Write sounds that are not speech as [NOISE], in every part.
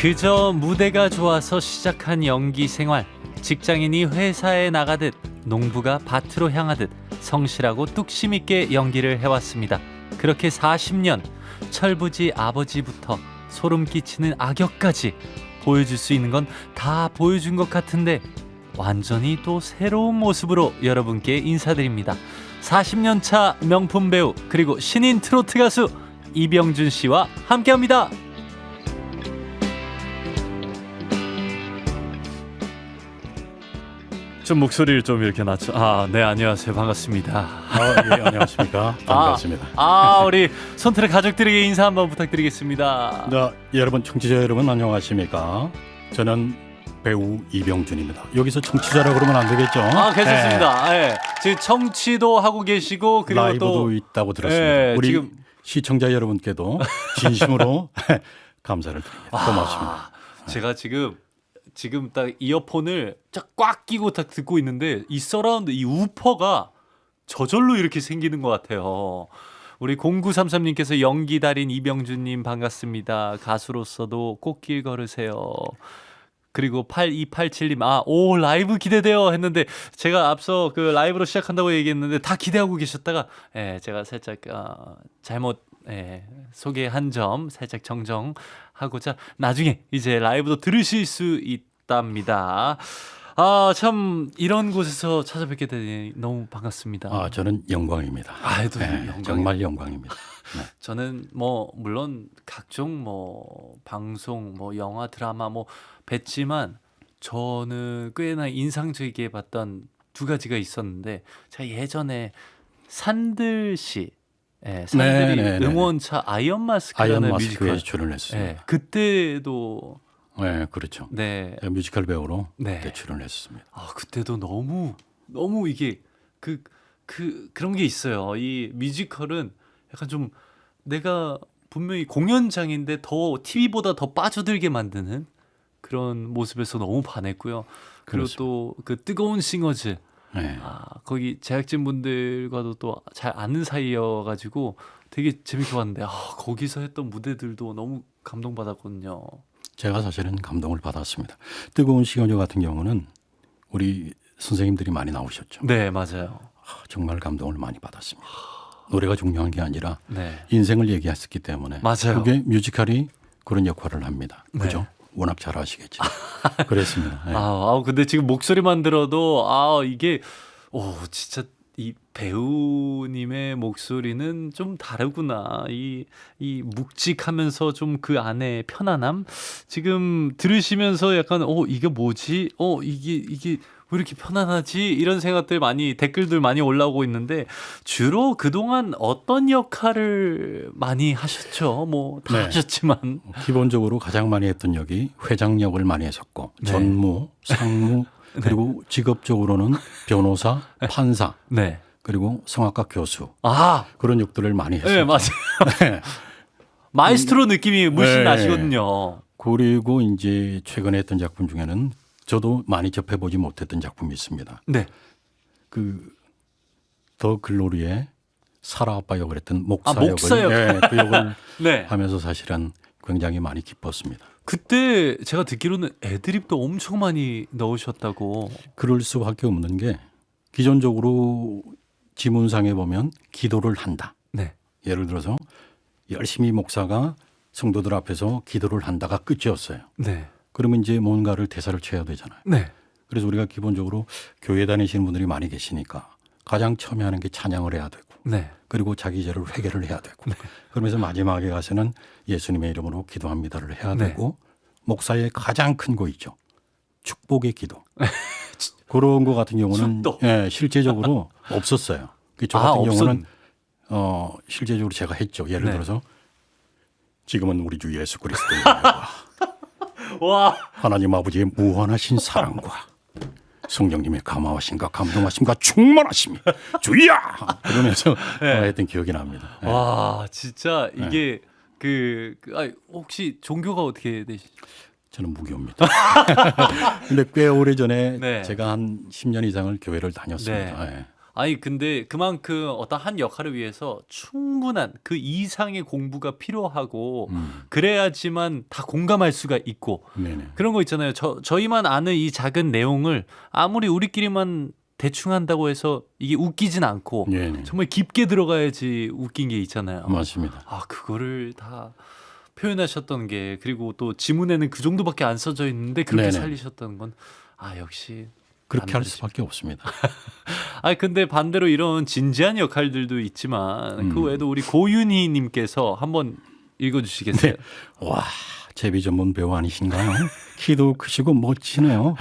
그저 무대가 좋아서 시작한 연기 생활. 직장인이 회사에 나가듯 농부가 밭으로 향하듯 성실하고 뚝심 있게 연기를 해왔습니다. 그렇게 40년 철부지 아버지부터 소름 끼치는 악역까지 보여줄 수 있는 건 다 보여준 것 같은데 완전히 또 새로운 모습으로 여러분께 인사드립니다. 40년 차 명품 배우 그리고 신인 트로트 가수 이병준 씨와 함께합니다. 좀 목소리를 좀 이렇게 낮춰. 아, 네 안녕하세요 반갑습니다. 아, 예, 안녕하십니까. [LAUGHS] 반갑습니다. 아, 우리 손트레 가족들에게 인사 한번 부탁드리겠습니다. 자, 여러분 청취자 여러분 안녕하십니까. 저는 배우 이병준입니다. 여기서 청취자라 그러면 안 되겠죠? 아, 괜찮습니다. 예. 지금 청취도 하고 계시고 네, 그리고 라이브도 또 있다고 들었습니다. 예, 우리 지금- 시청자 여러분께도 진심으로 [LAUGHS] [LAUGHS] 감사를 드립니다. 고맙습니다. 아, 제가 지금 지금 딱 이어폰을 쫙꽉 끼고 딱 듣고 있는데 이 서라운드 이 우퍼가 저절로 이렇게 생기는 것 같아요. 우리 0933님께서 연기 달인 이병준님 반갑습니다. 가수로서도 꽃길 걸으세요. 그리고 8287님 아 오 라이브 기대돼요 했는데 제가 앞서 그 라이브로 시작한다고 얘기했는데 다 기대하고 계셨다가 예 제가 살짝 어, 잘못 예, 소개한 점 살짝 정정하고자 나중에 이제 라이브도 들으실 수 있답니다. 아 참 이런 곳에서 찾아뵙게 되니 너무 반갑습니다. 아, 저는 영광입니다. 아이도 네, 영광. 정말 영광입니다. 네. [LAUGHS] 저는 뭐 물론 각종 뭐 방송 뭐 영화 드라마 뭐 뵀지만 저는 꽤나 인상 적이게 봤던 두 가지가 있었는데 제가 예전에 산들 씨 예, 산들이 네, 네, 네. 응원차 아이언 마스크라는 아이언 뮤지컬 마스크에 출연했어요. 예, 네. 그때도 그렇죠. 네. 제가 뮤지컬 배우로 네. 그때 출연했습니다. 아 그때도 너무 너무 이게 그 그 그런 게 있어요. 이 뮤지컬은 약간 좀 내가 분명히 공연장인데 더 TV보다 더 빠져들게 만드는 그런 모습에서 너무 반했고요. 그리고 또그 뜨거운 싱어즈 네. 아 거기 제작진 분들과도 또 잘 아는 사이여가지고 되게 재밌게 봤는데 아 거기서 했던 무대들도 너무 감동받았거든요. 제가 사실은 감동을 받았습니다. 뜨거운 시간여 같은 경우는 우리 선생님들이 많이 나오셨죠. 네 맞아요. 아, 정말 감동을 많이 받았습니다. 노래가 중요한 게 아니라 네 인생을 얘기했기 때문에 맞아요. 그게 뮤지컬이 그런 역할을 합니다. 네. 그죠? 워낙 잘 아시겠죠. [LAUGHS] 그랬습니다. 네. 아, 아 근데 지금 목소리만 들어도 아 이게 오 진짜 이 배우님의 목소리는 좀 다르구나 이 이 묵직하면서 좀 그 안에 편안함 지금 들으시면서 약간 어 이게 뭐지 어 이게 이게 왜 이렇게 편안하지 이런 생각들 많이 댓글들 많이 올라오고 있는데 주로 그동안 어떤 역할을 많이 하셨죠 뭐다 네. 하셨지만 기본적으로 가장 많이 했던 역이 회장 역을 많이 했었고 네. 전무, 상무 [LAUGHS] 그리고 직업적으로는 변호사, 판사 네 그리고 성악과 교수 아, 그런 역들을 많이 했었죠. 네, 맞아요. 마이스트로 느낌이 물씬 네. 나시거든요. 그리고 이제 최근에 했던 작품 중에는 저도 많이 접해보지 못했던 작품이 있습니다. 네. 그더 글로리의 사라 아빠 역을 했던 목사, 아, 목사 역. 역을 예, 그 역을 [LAUGHS] 네. 하면서 사실은 굉장히 많이 기뻤습니다. 그때 제가 듣기로는 애드립도 엄청 많이 넣으셨다고. 그럴 수밖에 없는 게 기존적으로 지문상에 보면 기도를 한다. 네. 예를 들어서 열심히 목사가 성도들 앞에서 기도를 한다가 끝이었어요. 네. 그러면 이제 뭔가를 대사를 쳐야 되잖아요. 네. 그래서 우리가 기본적으로 교회 다니시는 분들이 많이 계시니까 가장 처음에 하는 게 찬양을 해야 되고 네. 그리고 자기 죄를 회개를 해야 되고 그러면서 마지막에 가서는 예수님의 이름으로 기도합니다를 해야 네. 되고 목사의 가장 큰 거 있죠 축복의 기도 [LAUGHS] 그런 거 같은 경우는. 예, 실제적으로 [LAUGHS] 없었어요 그저 아, 같은 경우는 없었. 어, 실제적으로 제가 했죠 예를 네. 들어서 지금은 우리 주 예수 그리스도의 [LAUGHS] 와. 하나님 아버지의 무한하신 사랑과 성령님의 감화하심과 감동하심과 충만하심이 주야 그러면서 [LAUGHS] 네. 어, 했던 기억이 납니다. 네. 와, 진짜 이게 그, 그 아, 혹시 종교가 어떻게 되시죠? 저는 무교입니다. [LAUGHS] 근데 꽤 오래 전에 네. 제가 한 10년 이상을 교회를 다녔습니다. 네. 예. 아니 근데 그만큼 어떤 한 역할을 위해서 충분한 그 이상의 공부가 필요하고 음. 그래야지만 다 공감할 수가 있고 네네. 그런 거 있잖아요. 저 저희만 아는 이 작은 내용을 아무리 우리끼리만 대충 한다고 해서 이게 웃기진 않고 네네. 정말 깊게 들어가야지 웃긴 게 있잖아요. 맞습니다. 아 그거를 다 표현하셨던 게 그리고 또 지문에는 그 정도밖에 안 써져 있는데 그렇게 네네. 살리셨다는 건아 역시 그렇게 할. 수밖에 없습니다. [LAUGHS] 아 근데 반대로 이런 진지한 역할들도 있지만 음. 그 외에도 우리 고윤희 님께서 한번 읽어 주시겠어요? 네. 와, 제비 전문 배우 아니신가요? 키도 크시고 멋지네요.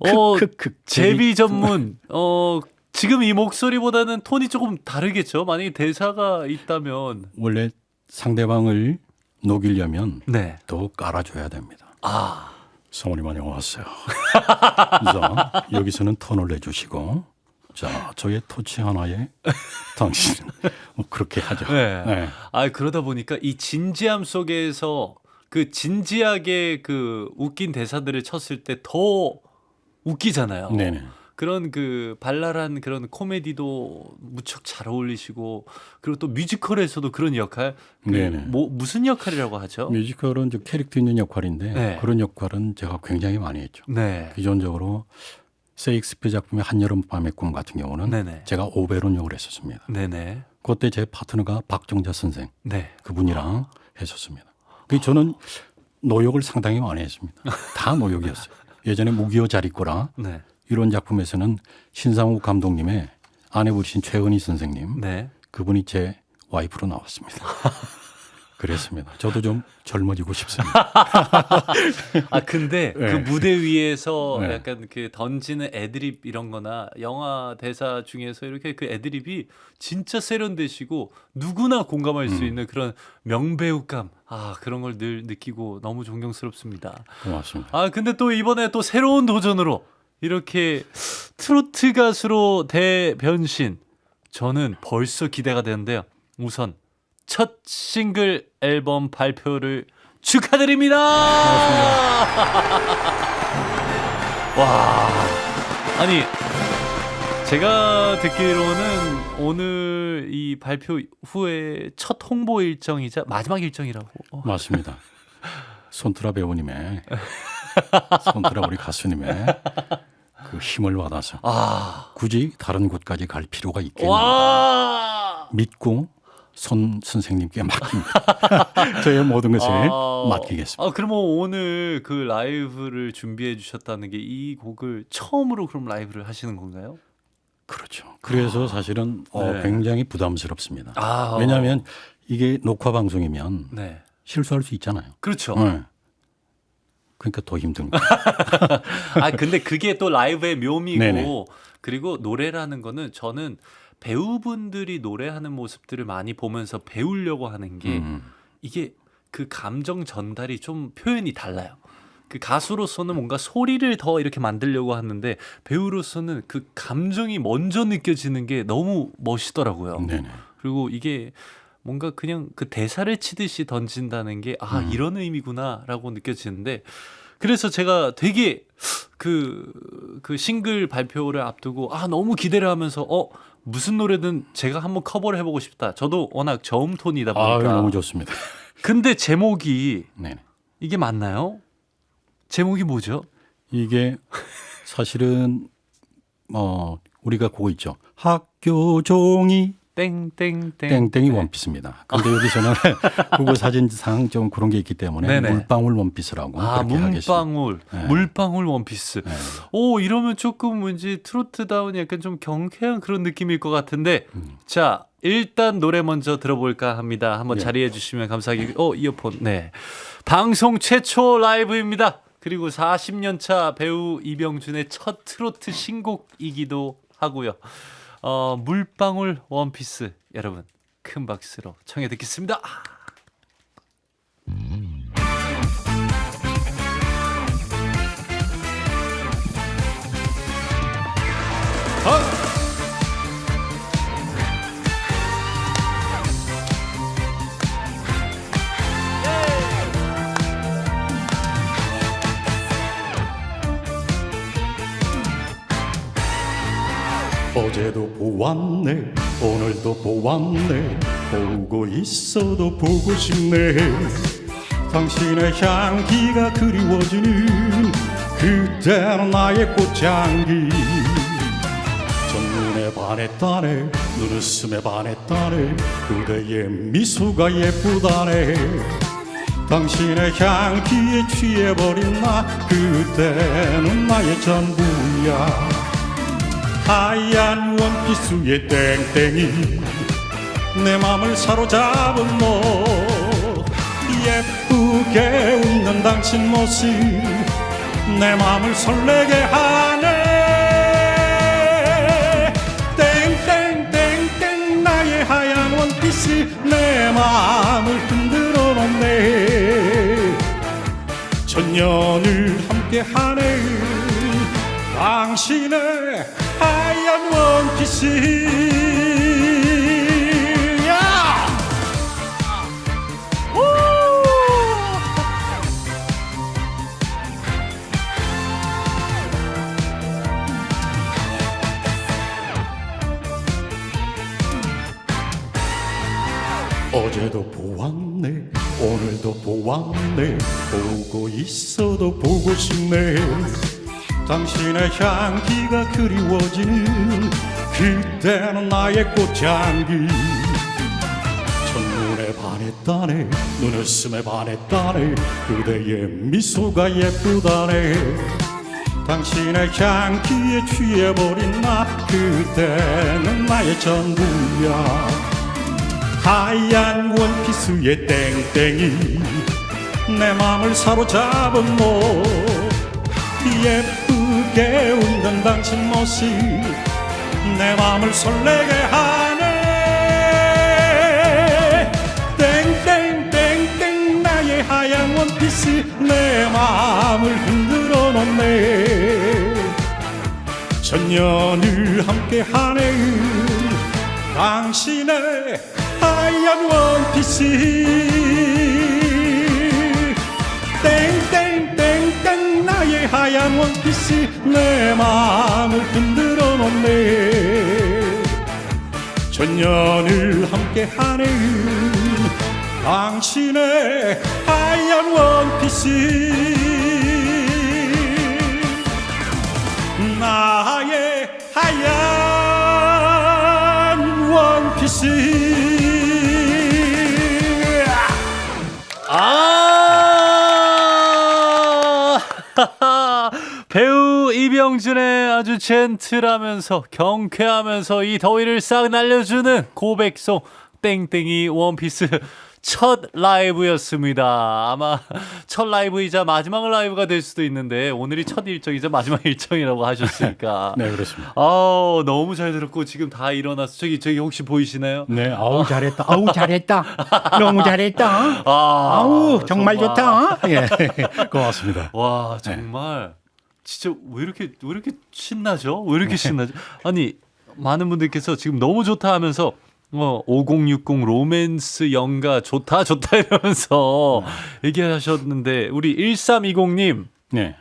어, 크크크. 제비 전문 어 지금 이 목소리보다는 톤이 조금 다르겠죠. 만약에 대사가 있다면 원래 상대방을 녹이려면 네. 더 깔아줘야 됩니다. 아 성우님 안녕하세요. [LAUGHS] 자, 여기서는 톤을 내주시고, 자, 저의 토치 하나에 당신은 뭐 그렇게 하죠. 네. 네. 아 그러다 보니까 이 진지함 속에서 그 진지하게 그 웃긴 대사들을 쳤을 때 더 웃기잖아요. 네네. 그런 그 발랄한 그런 코미디도 무척 잘 어울리시고 그리고 또 뮤지컬에서도 그런 역할 그 네네. 뭐 무슨 역할이라고 하죠? 뮤지컬은 좀 캐릭터 있는 역할인데 네. 그런 역할은 제가 굉장히 많이 했죠. 네. 기존적으로 세익스피어 작품의 한여름 밤의 꿈 같은 경우는 네네. 제가 오베론 역을 했었습니다. 네네. 그때 제 파트너가 박정자 선생 네. 그분이랑 했었습니다. 그 저는 노역을 상당히 많이 했습니다. 다 노역이었어요. 예전에 무기여 자리꼬라 네. 이런 작품에서는 신상욱 감독님의 아내분이신 최은희 선생님 네. 그분이 제 와이프로 나왔습니다. [LAUGHS] 그랬습니다. 저도 좀 젊어지고 싶습니다. [LAUGHS] 아 근데 네. 그 무대 위에서 [LAUGHS] 네. 약간 그 던지는 애드립 이런 거나 영화 대사 중에서 이렇게 그 애드립이 진짜 세련되시고 누구나 공감할 수 음. 있는 그런 명배우감 아 그런 걸 늘 느끼고 너무 존경스럽습니다. 고맙습니다. 아 근데 또 이번에 또 새로운 도전으로 이렇게 트로트 가수로 대변신 저는 벌써 기대가 되는데요. 우선 첫 싱글 앨범 발표를 축하드립니다. 와 아니 제가 듣기로는 오늘 이 발표 후에 첫 홍보 일정이자 마지막 일정이라고. 어. 맞습니다. 손트라 배우님의 손트라 우리 가수님의 그 힘을 받아서 아 굳이 다른 곳까지 갈 필요가 있겠냐 와. 믿고 손 선생님께 맡깁니다. [LAUGHS] 저의 모든 것을 아, 맡기겠습니다. 아, 그러면 오늘 그 라이브를 준비해 주셨다는 게 이 곡을 처음으로 그럼 라이브를 하시는 건가요? 그렇죠. 그래서 사실은 어, 네. 굉장히 부담스럽습니다. 아, 왜냐하면 이게 녹화 방송이면 네. 실수할 수 있잖아요. 그렇죠. 네. 그러니까 더 힘든 거예요. [LAUGHS] 아, 근데 그게 또 라이브의 묘미고 네네. 그리고 노래라는 거는 저는 배우분들이 노래하는 모습들을 많이 보면서 배우려고 하는 게 음. 이게 그 감정 전달이 좀 표현이 달라요. 그 가수로서는 뭔가 소리를 더 이렇게 만들려고 하는데 배우로서는 그 감정이 먼저 느껴지는 게 너무 멋있더라고요. 네네. 그리고 이게 뭔가 그냥 그 대사를 치듯이 던진다는 게 아 음. 이런 의미구나라고 느껴지는데 그래서 제가 되게 그, 그 싱글 발표를 앞두고 아 너무 기대를 하면서 어 무슨 노래든 제가 한번 커버를 해 보고 싶다. 저도 워낙 저음 톤이다 아유 보니까. 너무 좋습니다. [LAUGHS] 근데 제목이 네네. 이게 맞나요? 제목이 뭐죠? 이게 사실은 어 우리가 그거 있죠. 학교 종이 땡땡땡 땡땡이 원피스입니다. 근데 여기서는 국어 [LAUGHS] 사진상 좀 그런 게 있기 때문에 네네. 물방울 원피스라고 아 그렇게 하겠습니다. 문방울 네. 물방울 원피스 네. 오 이러면 조금 왠지 트로트다운 약간 좀 경쾌한 그런 느낌일 것 같은데 음. 자 일단 노래 먼저 들어볼까 합니다 한번 네. 자리해 주시면 감사하겠 어 이어폰 네 방송 최초 라이브입니다 그리고 40년 차 배우 이병준의 첫 트로트 신곡이기도 하고요 어 물방울 원피스 여러분 큰 박수로 청해 듣겠습니다 보았네. 오늘도 보았네. 보고 있어도 보고 싶네. 당신의 향기가 그리워지는 그때는 나의 꽃향기. 첫눈에 반했다네. 눈웃음에 반했다네. 그대의 미소가 예쁘다네. 당신의 향기에 취해버린 나 그대는 나의 전부야 하얀 원피스 위에 땡땡이 내 맘을 사로잡은 너 예쁘게 웃는 당신 모습 내 맘을 설레게 하네. 땡땡땡땡 나의 하얀 원피스 내 맘을 흔들어 놓네. 천년을 함께 하네. 당신의 하얀 원피스 야! 어제도 보았네. 오늘도 보았네. 보고 있어도 보고 싶네 당신의 향기가 그리워지는 그때는 나의 꽃향기. 첫눈에 반했다네 눈웃음에 반했다네 그대의 미소가 예쁘다네. 당신의 향기에 취해버린 나 그때는 나의 전부야. 하얀 원피스에 땡땡이 내 맘을 사로잡은 너 예쁘게 웃는 당신 모습 내 맘을 설레게 하네. 땡땡땡땡 나의 하얀 원피스 내 맘을 흔들어 놓네. 천년을 함께 하네. 당신의 하얀 원피스 하얀 원피스 내 마음을 흔들어 놓네. 천년을 함께 하는 당신의 하얀 원피스. 나의 하얀 원피스 이병준의 아주 젠틀하면서 경쾌하면서 이 더위를 싹 날려주는 고백송 땡땡이 원피스 첫 라이브였습니다. 아마 첫 라이브이자 마지막 라이브가 될 수도 있는데 오늘이 첫 일정이자 마지막 [LAUGHS] 일정이라고 하셨으니까. [LAUGHS] 네 그렇습니다 아우 너무 잘 들었고 지금 다 일어나서 저기 저기 혹시 보이시나요? 네 아우 잘했다 [LAUGHS] 아우 잘했다. 너무 잘했다. 아, 아우 정말 좋다. 예. 고맙습니다 와 정말 진짜 왜 이렇게 왜 이렇게 신나죠? 왜 이렇게 신나죠? 아니 많은 분들께서 지금 너무 좋다 하면서 어 5060 로맨스 영가 좋다 좋다 이러면서 얘기하셨는데 우리 1320님 네.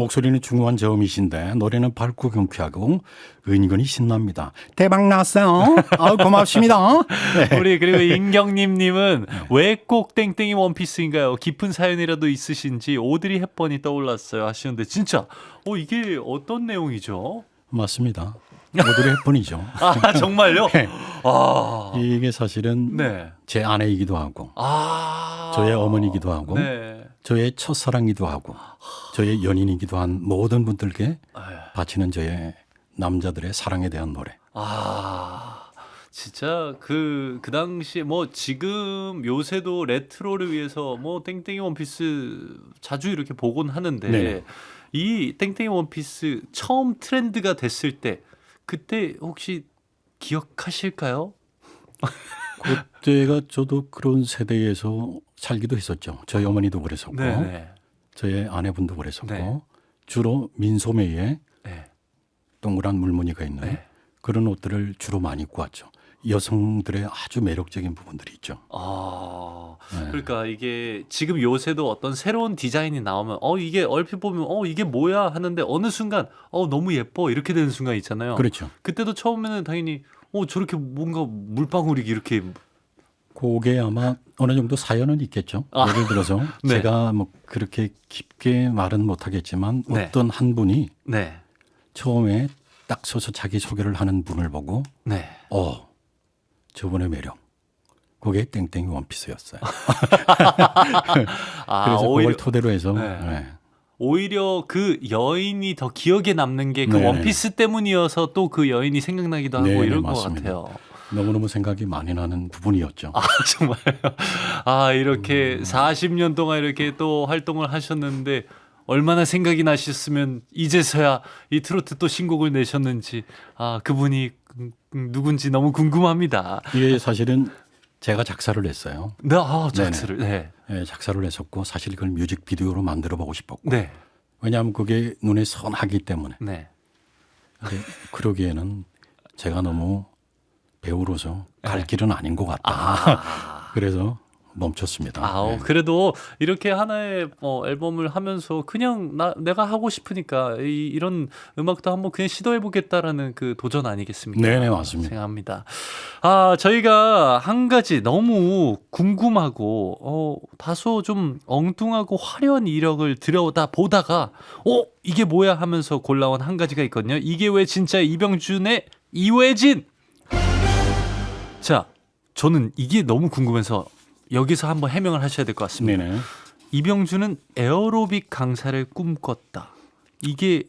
목소리는 중후한 저음이신데 노래는 밝고 경쾌하고 은근히 신납니다. 대박 났어요. 아우 고맙습니다. 네. 우리 그리고 임경님님은 왜 꼭 땡땡이 원피스인가요? 깊은 사연이라도 있으신지 오드리 헵번이 떠올랐어요 하시는데 진짜 어 이게 어떤 내용이죠? 맞습니다. 모두의 뿐이죠. 아 정말요? 아 이게 사실은 네. 제 아내이기도 하고 아. 저의 어머니이기도 하고 네. 저의 첫사랑이기도 하고 저의 연인이기도 한 모든 분들께 바치는 저의 남자들의 사랑에 대한 노래. 아. 진짜 그, 그 당시에 뭐 지금 요새도 레트로를 위해서 뭐 땡땡이 원피스 자주 이렇게 보곤 하는데 네. 이 땡땡이 원피스 처음 트렌드가 됐을 때 그때 혹시 기억하실까요? 그때가 저도 그런 세대에서 살기도 했었죠. 저희 어머니도 그랬었고 네네. 저의 아내분도 그랬었고 네. 주로 민소매에 네. 동그란 물무늬가 있는 네. 그런 옷들을 주로 많이 입고 왔죠. 여성들의 아주 매력적인 부분들이 있죠. 아, 네. 그러니까 이게 지금 요새도 어떤 새로운 디자인이 나오면 어 이게 얼핏 보면 어 이게 뭐야 하는데 어느 순간 어 너무 예뻐 이렇게 되는 순간 있잖아요. 그렇죠. 그때도 처음에는 당연히 어 저렇게 뭔가 물방울이 이렇게 그게 아마 어느 정도 사연은 있겠죠. 아. 예를 들어서 [LAUGHS] 네. 제가 뭐 그렇게 깊게 말은 못하겠지만 네. 어떤 한 분이 네, 처음에 딱 서서 자기 소개를 하는 분을 보고 네. 어 저분의 매력 그게 땡땡이 원피스였어요. [LAUGHS] 아 그래서 오히려 그걸 토대로 해서 네. 네. 오히려 그 여인이 더 기억에 남는 게그 네네. 원피스 때문이어서 또 그 여인이 생각나기도 하고 네네, 이런 것 맞습니다. 같아요. 너무너무 생각이 많이 나는 부분이었죠. 아 [LAUGHS] 정말요. 아 이렇게 음. 40년 동안 이렇게 또 활동을 하셨는데 얼마나 생각이 나셨으면 이제서야 이 트로트 또 신곡을 내셨는지 아 그분이 누군지 너무 궁금합니다. 이게 사실은 제가 작사를 했어요. 네, 아 작스를 네, 예, 작사를 했었고 사실 그걸 뮤직 비디오로 만들어 보고 싶었고 네, 왜냐하면 그게 눈에 선하기 때문에 네. 그러기에는 제가 너무 배우로서 갈 네. 길은 아닌 것 같다. 아, [LAUGHS] 그래서 멈췄습니다. 아, 어, 예. 그래도 이렇게 하나의 어, 앨범을 하면서 그냥 나 내가 하고 싶으니까 이, 이런 음악도 한번 그냥 시도해 보겠다라는 그 도전 아니겠습니까? 네네 맞습니다. 생각합니다. 아, 저희가 한 가지 너무 궁금하고 어, 다소 좀 엉뚱하고 화려한 이력을 들여다 보다가 어, 이게 뭐야 하면서 골라온 한 가지가 있거든요. 이게 왜 진짜 이병준의 이외진? 자, 저는 이게 너무 궁금해서 여기서 한번 해명을 하셔야 될 것 같습니다. 네네. 이병준은 에어로빅 강사를 꿈꿨다. 이게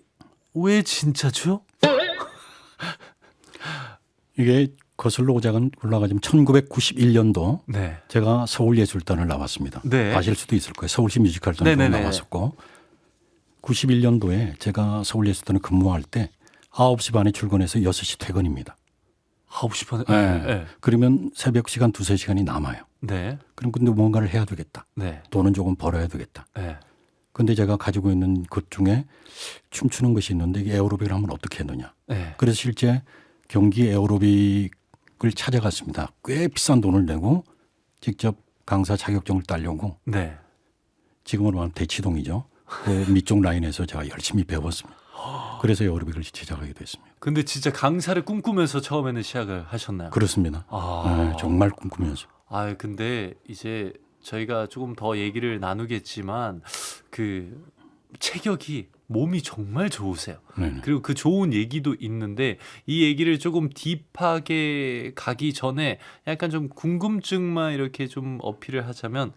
왜 진짜죠? [LAUGHS] 이게 거슬러 오자간 올라가지면 1991년도 네. 제가 서울예술단을 나왔습니다. 네. 아실 수도 있을 거예요. 서울시 네네네. 나왔었고 91년도에 제가 서울예술단에 근무할 때 9시 반에 출근해서 6시 퇴근입니다. 9시 반에. 네. 네. 그러면 새벽 시간 두세 시간이 남아요. 네. 그럼 근데 뭔가를 해야 되겠다. 네. 돈은 조금 벌어야 되겠다. 네. 근데 제가 가지고 있는 것 중에 춤추는 것이 있는데 이게 에어로빅을 하면 어떻게 했느냐. 네. 그래서 실제 경기 에어로빅을 찾아갔습니다. 꽤 비싼 돈을 내고 직접 강사 자격증을 따려고 네. 지금으로 말하면 대치동이죠. 그 [LAUGHS] 밑쪽 라인에서 제가 열심히 배웠습니다. 그래서 에어로빅을 시작하게 됐습니다. 근데 진짜 강사를 꿈꾸면서 처음에는 시작을 하셨나요? 그렇습니다. 아. 네, 정말 꿈꾸면서. 아, 근데 이제 저희가 조금 더 얘기를 나누겠지만 그 체격이 몸이 정말 좋으세요. 네, 네. 그리고 그 좋은 얘기도 있는데 이 얘기를 조금 딥하게 가기 전에 약간 좀 궁금증만 이렇게 좀 어필을 하자면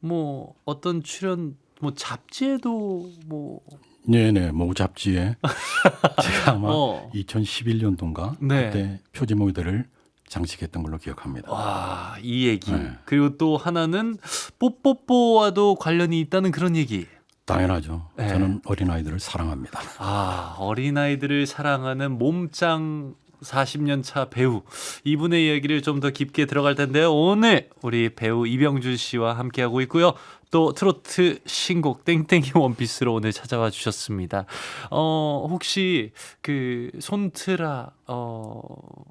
뭐 어떤 출연 뭐 잡지에도 뭐 네네 모 잡지에 [LAUGHS] 제가 아마 어. 2011년도인가 네. 그때 표지 모델을 장식했던 걸로 기억합니다. 와, 이 얘기. 네. 그리고 또 하나는 뽀뽀뽀와도 관련이 있다는 그런 얘기. 당연하죠. 네. 저는 어린 아이들을 사랑합니다. 아, 어린아이들을 사랑하는 몸짱 40년 차 배우 이분의 이야기를 좀 더 깊게 들어갈 텐데요. 오늘 우리 배우 이병준 씨와 함께 하고 있고요. 또 트로트 신곡 땡땡이 원피스로 오늘 찾아와 주셨습니다. 어, 혹시 그 손트라 어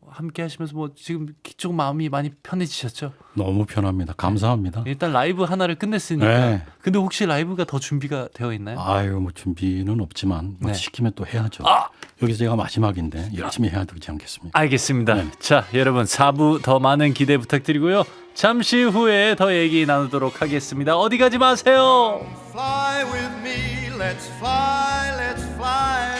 함께 하시면서 뭐 지금 조금 마음이 많이 편해지셨죠? 너무 편합니다. 감사합니다. 일단 라이브 하나를 끝냈으니까. 네. 근데 혹시 라이브가 더 준비가 되어 있나요? 아유 뭐 준비는 없지만 뭐 네. 시키면 또 해야죠. 아! 여기서 제가 마지막인데 열심히 해야 되지 않겠습니까? 알겠습니다. 네. 자, 여러분 4부 더 많은 기대 부탁드리고요. 잠시 후에 더 얘기 나누도록 하겠습니다. 어디 가지 마세요. Fly with me, let's fly, let's fly